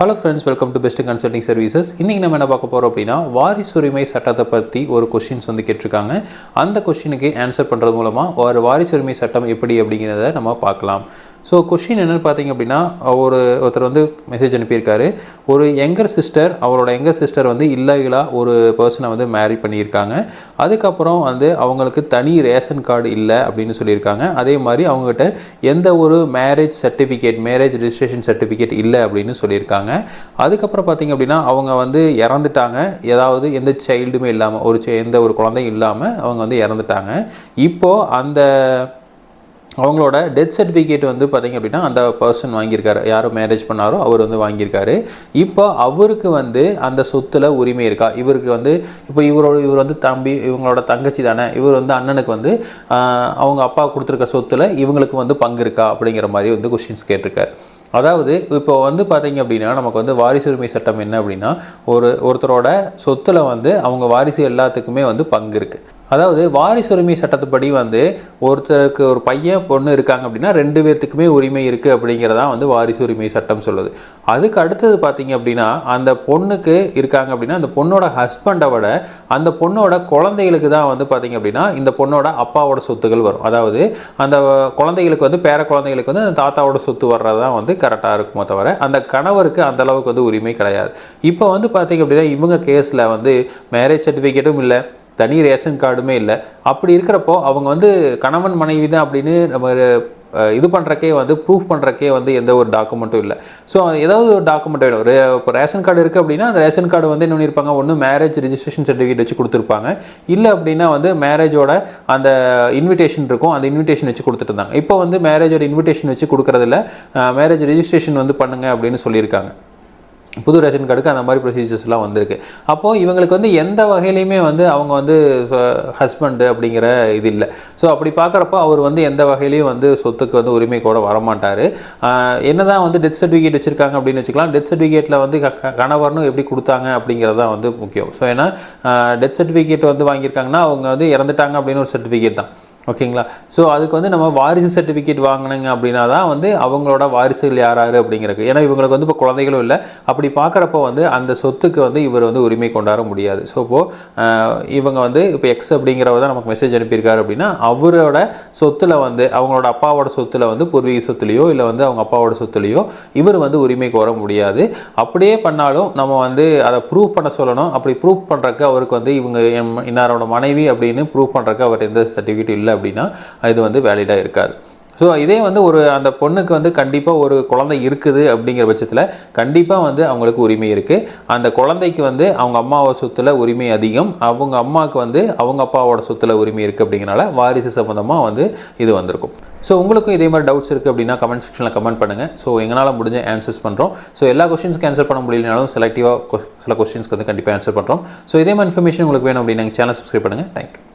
Hello friends welcome to best consulting services இன்றைக்கி நம்ம என்ன பார்க்க போகிறோம் அப்படின்னா வாரிசுரிமை சட்டத்தை பற்றி ஒரு கொஷின்ஸ் வந்து கேட்டிருக்காங்க. அந்த கொஷினுக்கு ஆன்சர் பண்ணுறது மூலமாக ஒரு வாரிசுரிமை சட்டம் எப்படி அப்படிங்கிறத நம்ம பார்க்கலாம். ஸோ கொஷின் என்னென்னு பார்த்தீங்க அப்படின்னா ஒரு ஒருத்தர் வந்து மெசேஜ் அனுப்பியிருக்காரு. ஒரு எங்கர் சிஸ்டர் அவரோட எங்கர் சிஸ்டர் வந்து இல்லீகலாக ஒரு பர்சனை வந்து மேரி பண்ணியிருக்காங்க. அதுக்கப்புறம் வந்து அவங்களுக்கு தனி ரேஷன் கார்டு இல்லை அப்படின்னு சொல்லியிருக்காங்க. அதே மாதிரி அவங்ககிட்ட எந்த ஒரு marriage certificate marriage registration certificate இல்லை அப்படின்னு சொல்லியிருக்காங்க. அதுக்கப்புறம் பார்த்தீங்க அப்படின்னா அவங்க வந்து இறந்துட்டாங்க. ஏதாவது எந்த சைல்டுமே இல்லாமல் ஒரு எந்த ஒரு குழந்தையும் இல்லாமல் அவங்க வந்து இறந்துட்டாங்க. இப்போது அந்த அவங்களோட டெத் சர்டிஃபிகேட் வந்து பார்த்தீங்க அப்படின்னா அந்த பர்சன் வாங்கியிருக்காரு. யாரும் மேரேஜ் பண்ணாரோ அவர் வந்து வாங்கியிருக்காரு. இப்போ அவருக்கு வந்து அந்த சொத்துல உரிமை இருக்கா? இவருக்கு வந்து இப்போ இவரோட இவர் வந்து தம்பி இவங்களோட தங்கச்சி தானே. இவர் வந்து அண்ணனுக்கு வந்து அவங்க அப்பா கொடுத்துருக்க சொத்துல இவங்களுக்கு வந்து பங்கு இருக்கா? அப்படிங்கிற மாதிரி வந்து கொஷின்ஸ் கேட்டிருக்காரு. அதாவது இப்போ வந்து பார்த்தீங்க அப்படின்னா நமக்கு வந்து வாரிசுரிமை சட்டம் என்ன அப்படின்னா ஒரு ஒருத்தரோட சொத்துல வந்து அவங்க வாரிசு எல்லாத்துக்குமே வந்து பங்கு இருக்குது அதாவது வாரிசுரிமை சட்டத்துப்படி வந்து ஒருத்தருக்கு ஒரு பையன் பொண்ணு இருக்காங்க அப்படின்னா ரெண்டு பேர்த்துக்குமே உரிமை இருக்குது அப்படிங்கிறதான் வந்து வாரிசுரிமை சட்டம் சொல்லுது. அதுக்கு அடுத்தது பார்த்தீங்க அப்படின்னா அந்த பொண்ணுக்கு இருக்காங்க அப்படின்னா அந்த பொண்ணோட ஹஸ்பண்டை விட அந்த பொண்ணோட குழந்தைகளுக்கு தான் வந்து பார்த்தீங்க அப்படின்னா இந்த பொண்ணோட அப்பாவோட சொத்துகள் வரும். அதாவது அந்த குழந்தைகளுக்கு வந்து பேர குழந்தைகளுக்கு வந்து அந்த தாத்தாவோட சொத்து வர்றது தான் வந்து கரெக்டாக இருக்குமோ தவிர அந்த கணவருக்கு அந்த அளவுக்கு வந்து உரிமை கிடையாது. இப்போ வந்து பார்த்தீங்க அப்படின்னா இவங்க கேஸில் வந்து மேரேஜ் சர்டிஃபிகேட்டும் இல்லை தனி ரேஷன் கார்டுமே இல்லை. அப்படி இருக்கிறப்போ அவங்க வந்து கணவன் மனைவி தான் அப்படின்னு நம்ம இது பண்ணுறக்கே வந்து ப்ரூஃப் பண்ணுறக்கே வந்து எந்த ஒரு டாக்குமெண்ட்டும் இல்லை. ஸோ ஏதாவது ஒரு டாக்குமெண்ட் வேணும். ஒரு இப்போ ரேஷன் கார்டு இருக்குது அப்படின்னா அந்த ரேஷன் கார்டு வந்து என்ன பண்ணியிருப்பாங்க? ஒன்று மேரேஜ் ரிஜிஸ்ட்ரேஷன் சர்டிஃபிகேட் வச்சு கொடுத்துருப்பாங்க. இல்லை அப்படின்னா வந்து மேரேஜோட அந்த இன்விடேஷன் இருக்கும். அந்த இன்விடேஷன் வச்சு கொடுத்துட்டு இருந்தாங்க. இப்போ வந்து மேரேஜோட இன்விடேஷன் வச்சு கொடுக்குறதில்ல. மேரேஜ் ரிஜிஸ்ட்ரேஷன் வந்து பண்ணுங்கள் அப்படின்னு சொல்லியிருக்காங்க. புது ரேஷன் கார்டுக்கு அந்த மாதிரி ப்ரொசீஜர்ஸ்லாம் வந்திருக்கு. அப்போது இவங்களுக்கு வந்து எந்த வகையிலையுமே வந்து அவங்க வந்து ஹஸ்பண்டு அப்படிங்கிற இது இல்லை. ஸோ அப்படி பார்க்குறப்போ அவர் வந்து எந்த வகையிலையும் வந்து சொத்துக்கு வந்து உரிமை கூட வரமாட்டார். என்னதான் வந்து டெத் சர்டிஃபிகேட் வச்சுருக்காங்க அப்படின்னு வச்சுக்கலாம். டெத் சர்டிஃபிகேட்டில் வந்து க- கணவர்னு எப்படி கொடுத்தாங்க அப்படிங்கிறது தான் வந்து முக்கியம். ஸோ ஏன்னா டெத் சர்டிஃபிகேட் வந்து வாங்கியிருக்காங்கன்னா அவங்க வந்து இறந்துட்டாங்க அப்படின்னு ஒரு சர்டிஃபிகேட் தான். ஓகேங்களா? ஸோ அதுக்கு வந்து நம்ம வாரிசு சர்டிஃபிகேட் வாங்கினீங்க அப்படின்னா தான் வந்து அவங்களோட வாரிசுகள் யார் யார் அப்படிங்கிறது ஏன்னா இவங்களுக்கு வந்து இப்போ குழந்தைகளும் இல்லை. அப்படி பார்க்குறப்போ வந்து அந்த சொத்துக்கு வந்து இவர் வந்து உரிமை கொண்டாட முடியாது. ஸோ இப்போது இவங்க வந்து இப்போ எக்ஸ் அப்படிங்கிறவர் தான் நமக்கு மெசேஜ் அனுப்பியிருக்காரு அப்படின்னா அவரோட சொத்துல வந்து அவங்களோட அப்பாவோட சொத்துல வந்து பூர்வீக சொத்துலேயோ இல்லை வந்து அவங்க அப்பாவோட சொத்துலையோ இவர் வந்து உரிமை கோர முடியாது. அப்படியே பண்ணாலும் நம்ம வந்து அதை ப்ரூவ் பண்ண சொல்லணும். அப்படி ப்ரூவ் பண்ணுறக்கு அவருக்கு வந்து இவங்க என் இன்னாரோட மனைவி அப்படின்னு ப்ரூவ் பண்ணுறக்கு அவர் எந்த சர்டிஃபிகேட் இல்லை அப்படின்னா இது வந்து வேலிடாக இருக்காது. ஸோ இதே வந்து ஒரு அந்த பொண்ணுக்கு வந்து கண்டிப்பாக ஒரு குழந்தை இருக்குது அப்படிங்கிற பட்சத்தில் கண்டிப்பாக வந்து அவங்களுக்கு உரிமை இருக்குது அந்த குழந்தைக்கு வந்து அவங்க அம்மாவோட சொத்துல உரிமை அதிகம். அவங்க அம்மாவுக்கு வந்து அவங்க அப்பாவோட சொத்துல உரிமை இருக்குது அப்படிங்கிறனால வாரிசு சம்மந்தமாக வந்து இது வந்திருக்கும். ஸோ உங்களுக்கும் இதே மாதிரி டவுட்ஸ் இருக்குது அப்படின்னா கமெண்ட் செக்ஷனில் கமெண்ட் பண்ணுங்கள் ஸோ எங்களால் முடிஞ்ச ஆன்சர்ஸ் பண்ணுறோம் ஸோ எல்லா கொஸ்டின்ஸ்க்கு ஆன்சர் பண்ண முடியலனாலும் செலக்டிவாக சில கொஸ்டின்ஸ்க்கு வந்து கண்டிப்பாக ஆன்சர் பண்ணுறோம் ஸோ இதே மாதிரி இன்ஃபர்மேஷன் உங்களுக்கு வேணும் அப்படின்னா சேனல் சப்ஸ்கிரைப் பண்ணுங்கள் தேங்க்யூ